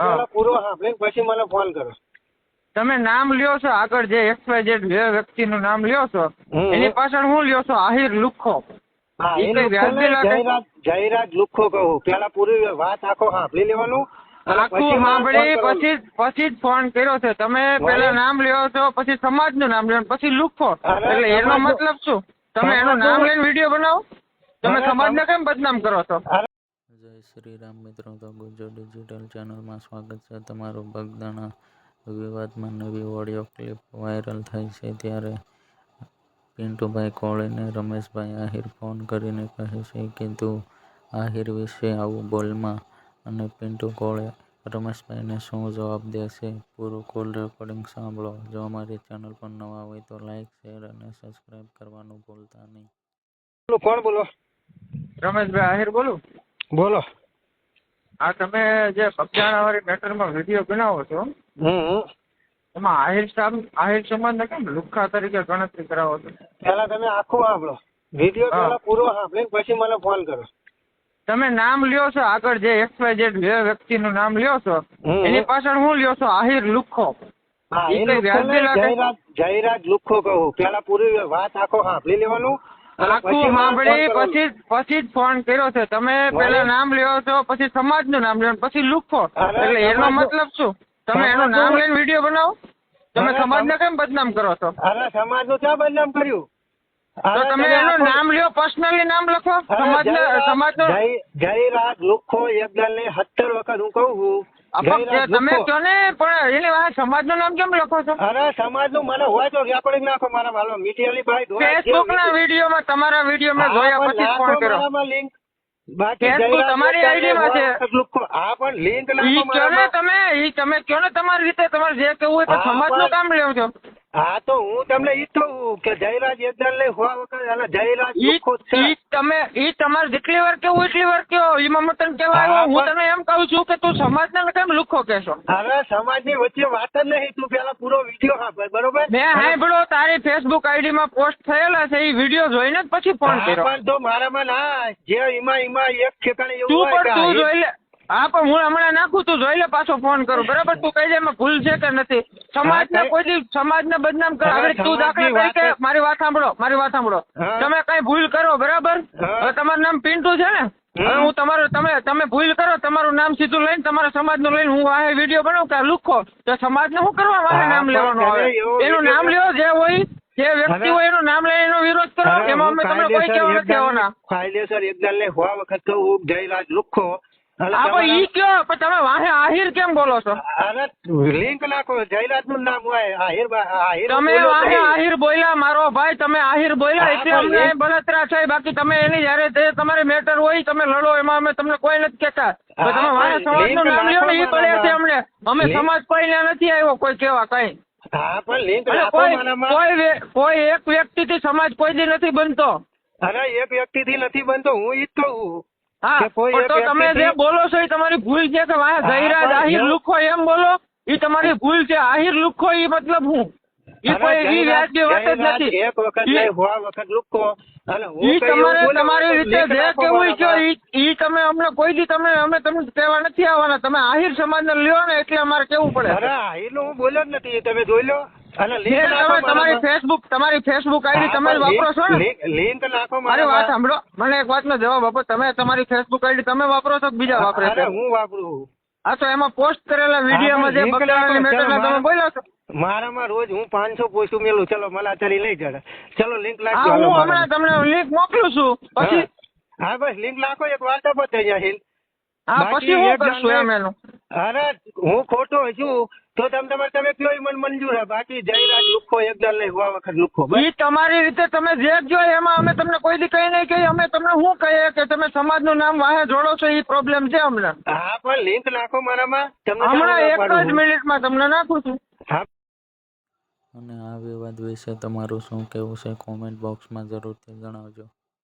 હા. પેલા પૂરો સાંભળીને પછી મને ફોન કરો. તમે નામ લ્યો છો આગળ જે એક્સ વાય ઝેડ વ્યક્તિનું નામ લ્યો છો એની પાછળ હું લ્યો છો? આહિર લાગે? જયરાજ લુખો કહું. પેલા પૂરી વાત આખો સાંભળી લેવાનું. આખું સાંભળી પછી જ- પછી જ ફોન કર્યો છે. તમે પેલા નામ લ્યો છો પછી સમાજનું નામ લ્યો પછી લુખો. એટલે એનો મતલબ શું? તમે એનું નામ લઈને વીડિયો બનાવો? તમે સમાજ ને કેમ બદનામ કરો છો? જય શ્રી રામ મિત્રો તો ગુજ્જર ડિજિટલ ચેનલમાં સ્વાગત છે. તમારું બગદાણા વિવાદમાં નવી ઓડિયો ક્લિપ વાયરલ થઈ છે ત્યારે પિન્ટુભાઈ કોળીને રમેશભાઈ આહિર ફોન કરીને કહે છે કે તું આહિર વિશે આવું બોલમાં. અને પિન્ટુ કોળે રમેશભાઈને શું જવાબ દેશે? પૂરું કોલ રેકોર્ડિંગ સાંભળો. જો અમારી ચેનલ પર નવા હોય તો લાઈક શેર અને સબસ્ક્રાઈબ કરવાનું ભૂલતા નહીં. બોલો, કોણ બોલો? રમેશભાઈ આહિર બોલું? બોલો. આ તમે જે કબજાણા વાળી મેટરમાં વીડિયો બનાવો છો એમાં આહિર સાહેબ આહિર સમાજને કેમ લુખ્ખા તરીકે ગણતરી કરાવો છો? પેલા તમે આખું સાંભળો. વીડિયો. પૂરો સાંભળીને પછી મને ફોન કરો. તમે નામ લ્યો છો આગળ જે એક્સ વાય ઝેડ વ્યક્તિનું નામ લ્યો છો એની પાછળ હું લ્યો છો આહિર લુખ્ખો? જયરાજ લુખો લુખ્ખો કહું. પેલા પૂરી વાત આખો સાંભળી લેવાનું. આખું સાંભળી પછી પછી જ ફોન કર્યો છે. તમે પેલા નામ લ્યો છો પછી સમાજનું નામ લ્યો પછી લુખો. એટલે એનો મતલબ શું? તમે એનું નામ લઈને વીડિયો બનાવો? તમે સમાજ સમાજને કેમ બદનામ કરો છો? અરે સમાજનું ક્યાં બદનામ કર્યું? તો તમે એનું નામ લ્યો પર્સનલી નામ લખો. સમાજ સમાજને જયરાજ- જય- રાજ લુખો યજ્ઞ ને સત્તર વખત હું કહું છું તમે. કહો ને પણ એને આ સમાજનું નામ કેમ લખો છો? અરે સમાજનું મને હોય તો રેકોર્ડિંગ નાખો મારા વાલો. મીટિયાલી ભાઈ ફેસબુક ના ના વિડીયોમાં તમારા વીડિયો માં જોયા પછી ફોન કરો બાકી તમારી આઈડી માં છે. હા પણ લિંક નાખો ને. તમે ઈ તમે કયો ને તમારી રીતે તમારે જે કહેવું હોય તો સમાજનું કામ લેવું છો. હા તો હું તમને ઈ કહું કે જયરાજ એકદલ ને હોવા વખત અને જયરાજ ઈ. ઈ તમે ઈ તમારે જેટલી વાર કેવું એટલી વાર કયો ઈમાં મતન કેવા આવ્યો હું તને એમ કહું છું કે તું સમાજને કેમ લુખો કેશો અરે સમાજની વચ્ચે વાત જ નહીં. તું પેલા પૂરો વીડિયો સાંભળ બરોબર? મેં સાંભળો તારી ફેસબુક આઈડી માં પોસ્ટ થયેલા છે. ઈ વીડિયો જોઈને જ પછી ફોન કર્યો. પણ તો મારામાં ના જે ઈમાં એમાં એક ઠેકાણે એવું તું પણ તું જોઈ લે. હા પણ હું હમણાં નાખું તું જોઈ લે પાછો ફોન કરું. બરાબર? તું કહી દે એમાં ભૂલ છે કે નથી. સમાજને કોઈ સમાજને બદનામ કર. હવે તું દાખલા તરીકે મારી વાત સાંભળો મારી વાત સાંભળો. તમે કઈ ભૂલ કરો બરાબર? હવે તમારું નામ પિન્ટુ છે ને? હવે હું તમારું તમે તમે ભૂલ કરો તમારું નામ સીધું લઈને તમારા સમાજનું લઈને હું આ વીડિયો બનાવું કે લુખો. તો સમાજને શું કરવા મારે નામ લેવાનું આવે? એનું નામ લ્યો જે હોય જે વ્યક્તિ હોય એનું નામ લઈને એનો વિરોધ કરો. એમાં અમે તમને કોઈ કહેવા નથી આવવાના. કાયદેસર એકદમ ને હોવા વખત કહું જયરાજ લુખ્ખો અને હા પણ ઈ કયો? પણ તમે વાહે આહિર કેમ બોલો છો? અરે લિંક નાખો જયરાજનું નામ હોય આહિર આહિર તમે વાહે આહિર બોલ્યા મારો ભાઈ તમે આહિર બોલ્યા એટલે અમને એ- બળતરા છે બાકી તમે એની જયારે તમારે મેટર હોય તમે લડો એમાં અમે તમને કોઈ નથી કહેતા. તમે વાહે સમાજનું નામ લ્યો ને ઈ પડે છે અમને. અમે સમાજ કોઈને નથી આવ્યો કોઈ કેવા કઈ. હા પણ લિંક નાખો કોઈ કોઈ એક વ્યક્તિ થી સમાજ કોઈ દી નથી બનતો. અરે એક વ્યક્તિ થી નથી બનતો હું ઈ જ કહું. હા તો તમે જે બોલો છો એ તમારી ભૂલ છે કે વાહે જયરાજ આહિર લુખો એમ બોલો એ તમારી ભૂલ છે. આહિર લુખો એ મતલબ હું? એ કોઈ ઈ વ્યાજબી વાત જ નથી. એક વખત નહીં હો વખત લુખ્ખો. ઈ તમારે તમારી રીતે જે કેવું કયો ઈ ઈ તમે અમને કોઈ દી તમે અમે તમને કહેવા નથી આવવાના. તમે આહિર સમાજને લ્યો ને એટલે અમારે કેવું પડે? અરે આહિરનું હું બોલ્યો જ નથી. તમે જોઈ લો. લિંક તમારી. ફેસબુક તમારી ફેસબુક આઈડી તમે વાપરો છો ને? link નાખો મારી વાત સાંભળો મને એક વાતનો જવાબ આપો. તમે તમારી ફેસબુક આઈડી તમે વાપરો છો કે બીજા વાપરે છે? હું વાપરું. હા તો એમાં પોસ્ટ કરેલા વિડીયોમાં જે બકરાની મેટરના તમે બોલ્યો છો? મારામાં રોજ હું પાંચસો પોસ્ટ મેલું ચલો મલાચારી લઈ જડે ચલો લિંક નાખજો હું હમણાં તમને લિંક મોકલું છું. પછી? હા. બસ લિંક નાખો એક વાર્તા પતે જાહિલ હા પછી હું કરશું એમ એનું. અરે હું ખોટો છું. તો તમે તમારે તમે કયો એ મને મંજૂર છે બાકી જયરાજ લુખો એકદલ નહીં હોવા વખત લુખો એ તમારી રીતે તમે જે જો એમાં અમે તમને કોઈ દી કઈ નહીં કહીએ અમે તમને શું કહીએ કે તમે સમાજનું નામ વાહે જોડો છો એ પ્રોબ્લેમ છે અમને. હા પણ લિંક નાખો મારામાં. તમને હમણાં એક જ છું. મિનિટમાં તમને નાખું છું. હા. અને આ વિવાદ વિશે તમારું શું કહેવું છે? કોમેન્ટ બોક્સમાં જરૂરથી જણાવજો.